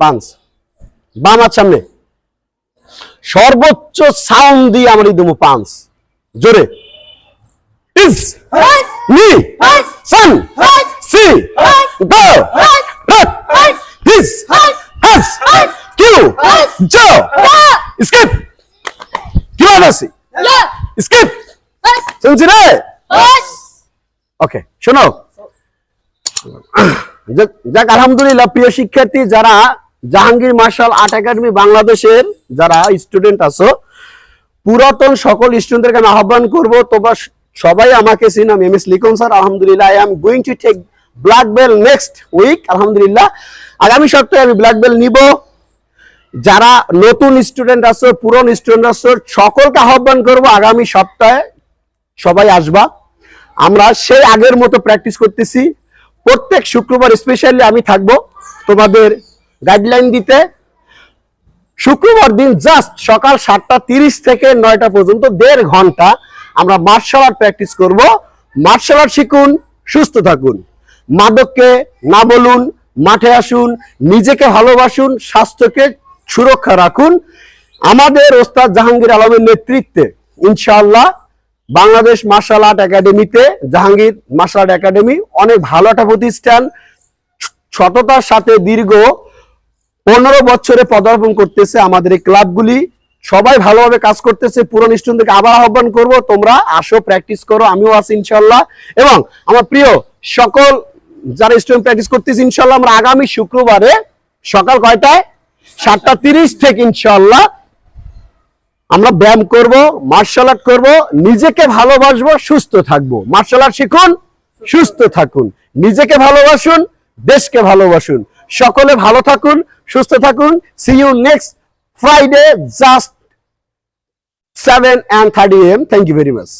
পাঁচ বাম হাত সামনে। সর্বোচ্চ সাউন্ড দিয়ে আমরা দেবো পাঁচ জোরে। ইস নি সান সি গো দিস হাস কিউ জো স্কিপ কি আছে স্কিপ শুনছি রে ওকে শোনো। যাক- যাক আলহামদুলিল্লাহ প্রিয় শিক্ষার্থী যারা জাহাঙ্গীর মার্শাল আর্ট একাডেমি বাংলাদেশের যারা স্টুডেন্ট আছো, পুরাতন সকল স্টুডেন্টদেরকে আমি আহ্বান করব, তোমরা সবাই আমাকে চিনো, আমি এম এস লিখন স্যার, আলহামদুলিল্লাহ I am going to take black belt next week আলহামদুলিল্লাহ। আগামী সপ্তাহে আমি ব্ল্যাক বেল নিব। যারা নতুন স্টুডেন্ট আছো, পুরন স্টুডেন্ট আছো, সকলকে আহ্বান করব, আগামী সপ্তাহে সবাই আসবা। আমরা সেই আগের মতো প্র্যাকটিস করতেছি। প্রত্যেক শুক্রবার স্পেশালি আমি থাকব। তোমাদের গাইডলাইন দিতে। শুক্রবার দিন জাস্ট সকাল সাতটা তিরিশ থেকে নয়টা পর্যন্ত দেড় ঘণ্টা আমরা মার্শাল আর্ট প্র্যাকটিস করব। মার্শাল আর্ট শিখুন, সুস্থ থাকুন। মাদককে না বলুন, মাঠে আসুন, নিজেকে ভালোবাসুন, স্বাস্থ্যকে সুরক্ষা রাখুন। আমাদের ওস্তাদ জাহাঙ্গীর আলমের নেতৃত্বে, ইনশাআল্লাহ, বাংলাদেশ মার্শাল আর্ট একাডেমিতে জাহাঙ্গীর মার্শাল আর্ট একাডেমি অনেক ভালো একটা প্রতিষ্ঠান। সততার সাথে দীর্ঘ পনেরো বছরে পদার্পণ করতেছে আমাদের এই ক্লাবগুলি। সবাই ভালোভাবে কাজ করতেছে, পুরনো স্টুডেন্টকে আবার আহ্বান করব, তোমরা আসো, প্র্যাকটিস করো, আমিও আছি ইনশাল্লাহ। এবং আমার প্রিয় সকল যারা স্টুডেন্ট প্র্যাকটিস করতেছে, ইনশাল্লাহ আমরা আগামী শুক্রবারে সকাল কয়টায়? সাতটা তিরিশ থেকে ইনশাল্লাহ আমরা ব্যায়াম করব, মার্শাল আর্ট করব, নিজেকে ভালোবাসবো, সুস্থ থাকব। মার্শাল আর্ট শিখুন, সুস্থ থাকুন। নিজেকে ভালোবাসুন, দেশকে ভালোবাসুন। সকলে ভালো থাকুন, সুস্থ থাকুন। See you next Friday just seven and thirty AM thank you very much